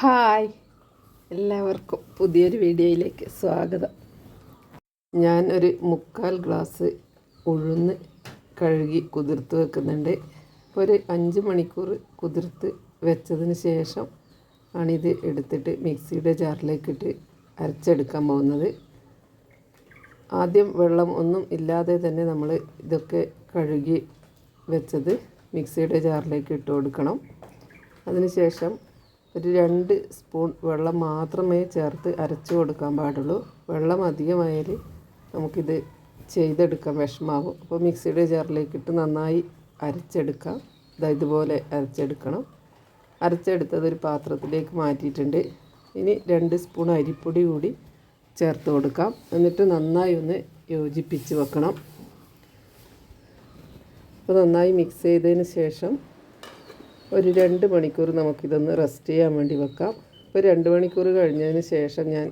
Hi. എല്ലാവർക്കും പുതിയൊരു വീഡിയോയിലേക്ക് സ്വാഗതം. ഞാൻ ഒരു മുക്കാൽ ഗ്ലാസ് ഉഴുന്ന് കഴുകി കുതിർത്ത് വെക്കുന്നുണ്ട്. ഒരു അഞ്ച് മണിക്കൂർ കുതിർത്ത് വെച്ചതിന് ശേഷം ആണിത് എടുത്തിട്ട് മിക്സിയുടെ ജാറിലേക്കിട്ട് അരച്ചെടുക്കാൻ പോകുന്നത്. ആദ്യം വെള്ളം ഒന്നും ഇല്ലാതെ തന്നെ നമ്മൾ ഇതൊക്കെ കഴുകി വെച്ചത് മിക്സിയുടെ ജാറിലേക്ക് ഇട്ട് കൊടുക്കണം. അതിനുശേഷം ഒരു രണ്ട് സ്പൂൺ വെള്ളം മാത്രമേ ചേർത്ത് അരച്ചു കൊടുക്കാൻ പാടുള്ളൂ. വെള്ളം അധികമായാൽ നമുക്കിത് ചെയ്തെടുക്കാം വിഷമാവും. അപ്പോൾ മിക്സിയുടെ ജാറിലേക്ക് ഇട്ട് നന്നായി അരച്ചെടുക്കാം. ഇതാ ഇതുപോലെ അരച്ചെടുക്കണം. അരച്ചെടുത്തത് ഒരു പാത്രത്തിലേക്ക് മാറ്റിയിട്ടുണ്ട്. ഇനി രണ്ട് സ്പൂൺ അരിപ്പൊടി കൂടി ചേർത്ത് കൊടുക്കാം. എന്നിട്ട് നന്നായി ഒന്ന് യോജിപ്പിച്ച് വെക്കണം. അപ്പോൾ നന്നായി മിക്സ് ചെയ്തതിന് ശേഷം ഒരു രണ്ട് മണിക്കൂർ നമുക്കിതൊന്ന് റെസ്റ്റ് ചെയ്യാൻ വേണ്ടി വെക്കാം. ഇപ്പോൾ രണ്ട് മണിക്കൂർ കഴിഞ്ഞതിന് ശേഷം ഞാൻ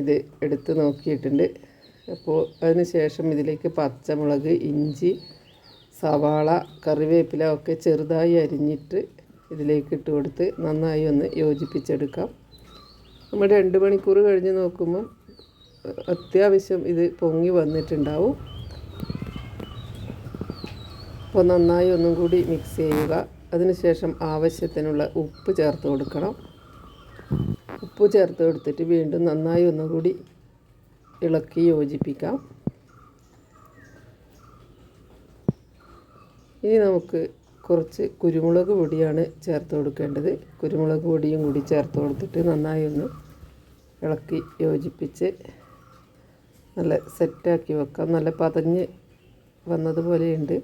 ഇത് എടുത്ത് നോക്കിയിട്ടുണ്ട്. അപ്പോൾ അതിന് ശേഷം ഇതിലേക്ക് പച്ചമുളക് ഇഞ്ചി സവാള കറിവേപ്പില ഒക്കെ ചെറുതായി അരിഞ്ഞിട്ട് ഇതിലേക്ക് ഇട്ട് കൊടുത്ത് നന്നായി ഒന്ന് യോജിപ്പിച്ചെടുക്കാം. നമ്മൾ രണ്ട് മണിക്കൂർ കഴിഞ്ഞ് നോക്കുമ്പം അത്യാവശ്യം ഇത് പൊങ്ങി വന്നിട്ടുണ്ടാവും. അപ്പോൾ നന്നായി ഒന്നും കൂടി മിക്സ് ചെയ്യുക. അതിനുശേഷം ആവശ്യത്തിനുള്ള ഉപ്പ് ചേർത്ത് കൊടുക്കണം. ഉപ്പ് ചേർത്ത് കൊടുത്തിട്ട് വീണ്ടും നന്നായി ഒന്നുകൂടി ഇളക്കി യോജിപ്പിക്കാം. ഇനി നമുക്ക് കുറച്ച് കുരുമുളക് പൊടിയാണ് ചേർത്ത് കൊടുക്കേണ്ടത്. കുരുമുളക് പൊടിയും കൂടി ചേർത്ത് കൊടുത്തിട്ട് നന്നായി ഒന്ന് ഇളക്കി യോജിപ്പിച്ച് നല്ല സെറ്റാക്കി വെക്കാം. നല്ല പതഞ്ഞ് വന്നതുപോലെയുണ്ട്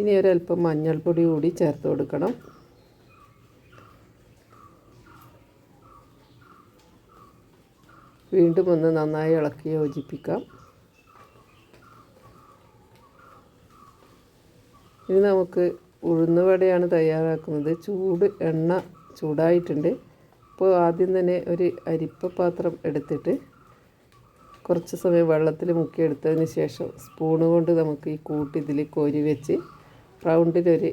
ഇനി ഒരല്പം മഞ്ഞൾപ്പൊടി കൂടി ചേർത്ത് കൊടുക്കണം. വീണ്ടും ഒന്ന് നന്നായി ഇളക്കി യോജിപ്പിക്കാം. ഇനി നമുക്ക് ഉഴുന്നുവടയാണ് തയ്യാറാക്കുന്നത്. ചൂട് എണ്ണ ചൂടായിട്ടുണ്ട്. അപ്പോൾ ആദ്യം തന്നെ ഒരു അരിപ്പ പാത്രം എടുത്തിട്ട് കുറച്ച് സമയം വെള്ളത്തിൽ മുക്കിയെടുത്തതിന് ശേഷം സ്പൂണ് കൊണ്ട് നമുക്ക് ഈ കൂട്ടിതിൽ കോരി വെച്ച് റൗണ്ടിലൊരു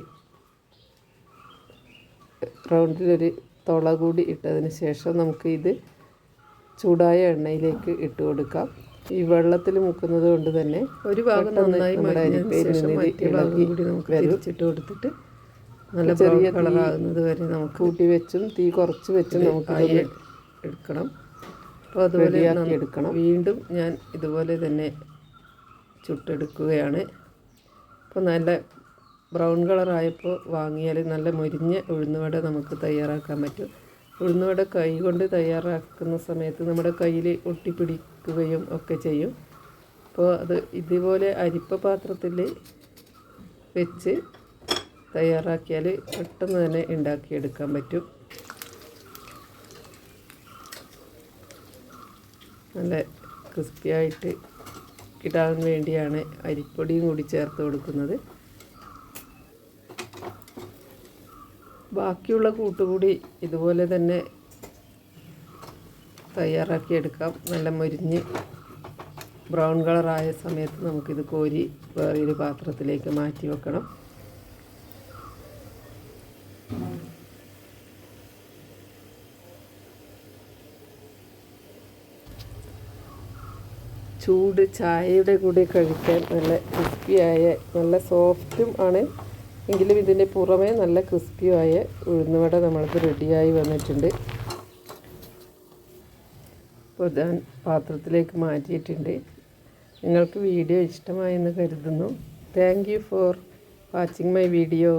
റൗണ്ടിലൊരു തുള കൂടി ഇട്ടതിന് ശേഷം നമുക്ക് ഇത് ചൂടായ എണ്ണയിലേക്ക് ഇട്ട് കൊടുക്കാം. ഈ വെള്ളത്തിൽ മുക്കുന്നത് കൊണ്ട് തന്നെ ഒരു ഭാഗം നന്നായി തിരിച്ചിട്ട് കൊടുത്തിട്ട് നല്ല ചെറിയ കളറാകുന്നത് വരെ നമുക്ക് കൂട്ടി വെച്ചും തീ കുറച്ച് വെച്ചും നമുക്ക് എടുക്കണം. അപ്പോൾ അതുപോലെ എടുക്കണം. വീണ്ടും ഞാൻ ഇതുപോലെ തന്നെ ചുട്ടെടുക്കുകയാണ്. അപ്പോൾ നല്ല ബ്രൗൺ കളറായപ്പോൾ വാങ്ങിയാൽ നല്ല മൊരിഞ്ഞ ഉഴുന്നുവട നമുക്ക് തയ്യാറാക്കാൻ പറ്റും. ഉഴുന്നുവട കൈ കൊണ്ട് തയ്യാറാക്കുന്ന സമയത്ത് നമ്മുടെ കയ്യിൽ ഒട്ടിപ്പിടിക്കുകയും ഒക്കെ ചെയ്യും. അപ്പോൾ അത് ഇതുപോലെ അരിപ്പ പാത്രത്തിൽ വെച്ച് തയ്യാറാക്കിയാൽ പെട്ടെന്ന് തന്നെ ഉണ്ടാക്കിയെടുക്കാൻ പറ്റും. നല്ല ക്രിസ്പിയായിട്ട് കിട്ടാൻ വേണ്ടിയാണ് അരിപ്പൊടിയും കൂടി ചേർത്ത് കൊടുക്കുന്നത്. ബാക്കിയുള്ള കൂട്ടുകൂടി ഇതുപോലെ തന്നെ തയ്യാറാക്കി എടുക്കാം. നല്ല മുരിഞ്ഞ് ബ്രൗൺ കളറായ സമയത്ത് നമുക്കിത് കോരി വേറൊരു പാത്രത്തിലേക്ക് മാറ്റി വെക്കണം. ചൂട് ചായയുടെ കൂടെ കഴിക്കാൻ നല്ല ക്രിസ്പിയായ നല്ല സോഫ്റ്റും ആണ്. എങ്കിലും ഇതിന്റെ പുറമേ നല്ല ക്രിസ്പിയായ ഉഴുന്നുവട നമ്മൾക്ക് റെഡിയായി വന്നിട്ടുണ്ട്. അപ്പോൾ ഞാൻ പാത്രത്തിലേക്ക് മാറ്റിയിട്ടുണ്ട്. നിങ്ങൾക്ക് വീഡിയോ ഇഷ്ടമായെന്ന് കരുതുന്നു. Thank for watching my video